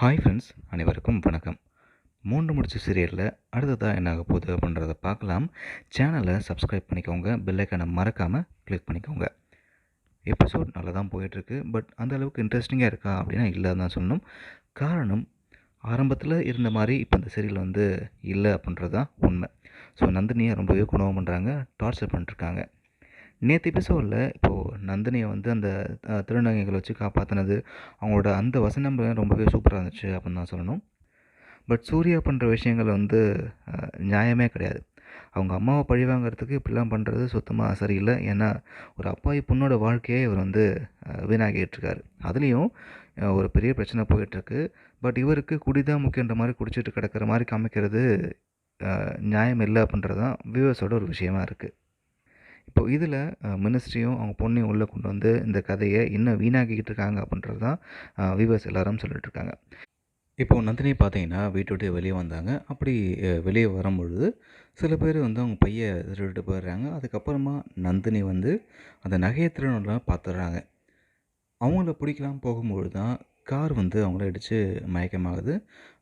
Hi friends அனைவருக்கும் வணக்கம். மூன்று முடிச்ச சீரியலில் அடுத்ததாக என்ன ஆக போகுது அப்படின்றத பார்க்கலாம். சேனலை சப்ஸ்கிரைப் பண்ணிக்கோங்க. பெல்லைக்கானை மறக்காமல் கிளிக் பண்ணிக்கோங்க. எபிசோட் நல்லா தான் போயிட்டுருக்கு பட் அந்த அளவுக்கு இன்ட்ரெஸ்டிங்காக இருக்கா அப்படின்னா இல்லை தான் சொல்லணும். காரணம் ஆரம்பத்தில் இருந்த மாதிரி இப்போ இந்த சீரியல் வந்து இல்லை அப்படின்றது தான் உண்மை. ஸோ நந்தினியை ரொம்பவே குணவம் பண்ணுறாங்க டார்ச்சர் பண்ணிட்டுருக்காங்க நேற்று எபிசோடில் இப்போது நந்தினியை வந்து அந்த திருநங்கைகளை வச்சு காப்பாற்றினது அவங்களோட அந்த வசனம் ரொம்பவே சூப்பராக இருந்துச்சு அப்படின்னு தான் சொல்லணும். பட் சூர்யா பண்ணுற விஷயங்கள் வந்து நியாயமே கிடையாது. அவங்க அம்மாவை பழிவாங்கிறதுக்கு இப்படிலாம் பண்ணுறது சுத்தமாக சரியில்லை. ஏன்னா ஒரு அப்பாவி பொண்ணோட வாழ்க்கையே இவர் வந்து வீணாகிட்டுருக்காரு அதுலேயும் ஒரு பெரிய பிரச்சனை போயிட்டுருக்கு. பட் இவருக்கு குடிதான் முக்கியன்ற மாதிரி குடிச்சிட்டு கிடக்கிற மாதிரி காமிக்கிறது நியாயம் இல்லை அப்படின்றது தான் வியூவர்ஸோட ஒரு விஷயமா இருக்குது இப்போ இதில் மினிஸ்ட்ரியும் அவங்க பொண்ணையும் உள்ளே கொண்டு வந்து இந்த கதையை இன்னும் வீணாக்கிக்கிட்டு இருக்காங்க அப்படின்றது தான் வியூவர்ஸ் எல்லாரும் சொல்லிட்டு இருக்காங்க. இப்போ நந்தினி பார்த்தீங்கன்னா வீட்டை விட்டு வெளியே வந்தாங்க. அப்படி வெளியே வரும்பொழுது சில பேர் வந்து அவங்க பையை திருட்டு போயிடுறாங்க. அதுக்கப்புறமா நந்தினி வந்து அந்த நகையை திருடலாம் பார்த்துடுறாங்க. அவங்கள பிடிக்கலாம் போகும்பொழுது தான் கார் வந்து அவங்கள இடித்து மயக்கமாகுது.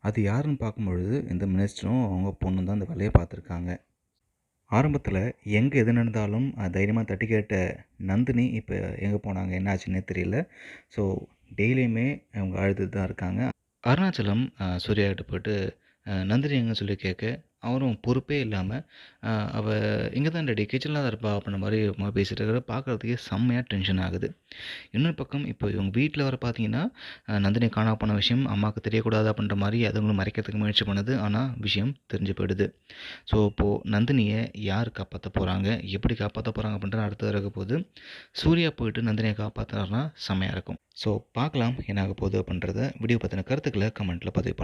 அது யாருன்னு பார்க்கும்பொழுது இந்த மினிஸ்டரும் அவங்க பொண்ணும் தான் அந்த வேலையை பார்த்துருக்காங்க. ஆரம்பத்தில் எங்கே எது நடந்தாலும் தைரியமாக தட்டி கேட்ட நந்தினி இப்போ எங்கே போனாங்க என்ன ஆச்சுன்னே தெரியல. ஸோ டெய்லியுமே அவங்க அழுது தான் இருக்காங்க. அருணாச்சலம் அஹ், சூர்யா கிட்ட போயிட்டு நந்தினி எங்கே சொல்லி கேட்க அவரும் பொறுப்பே இல்லாமல் அவள் இங்கே தான் டேடி கிச்சனில் தான் இருப்பா அப்படின்ற மாதிரி பேசிகிட்டு இருக்கிற பார்க்குறதுக்கே செம்மையாக டென்ஷன் ஆகுது. இன்னொரு பக்கம் இப்போ இவங்க வீட்டில் வர பார்த்தீங்கன்னா நந்தினி காணா போன விஷயம் அம்மாவுக்கு தெரியக்கூடாது அப்படின்ற மாதிரி அதுங்களும் மறைக்கிறதுக்கு முயற்சி பண்ணுது. ஆனால் விஷயம் தெரிஞ்சு போயிடுது. ஸோ இப்போது நந்தினியை யார் காப்பாற்ற போகிறாங்க எப்படி காப்பாற்ற போகிறாங்க அப்படின்றது அடுத்த இருக்க போது சூர்யா போயிட்டு நந்தினியை காப்பாற்றுறாருன்னா செம்மையாக இருக்கும். ஸோ பார்க்கலாம் என்ன ஆக போகுது அப்படின்றத வீடியோ பற்றின கருத்துக்களை கமெண்ட்டில் பதிவு பண்ணுங்கள்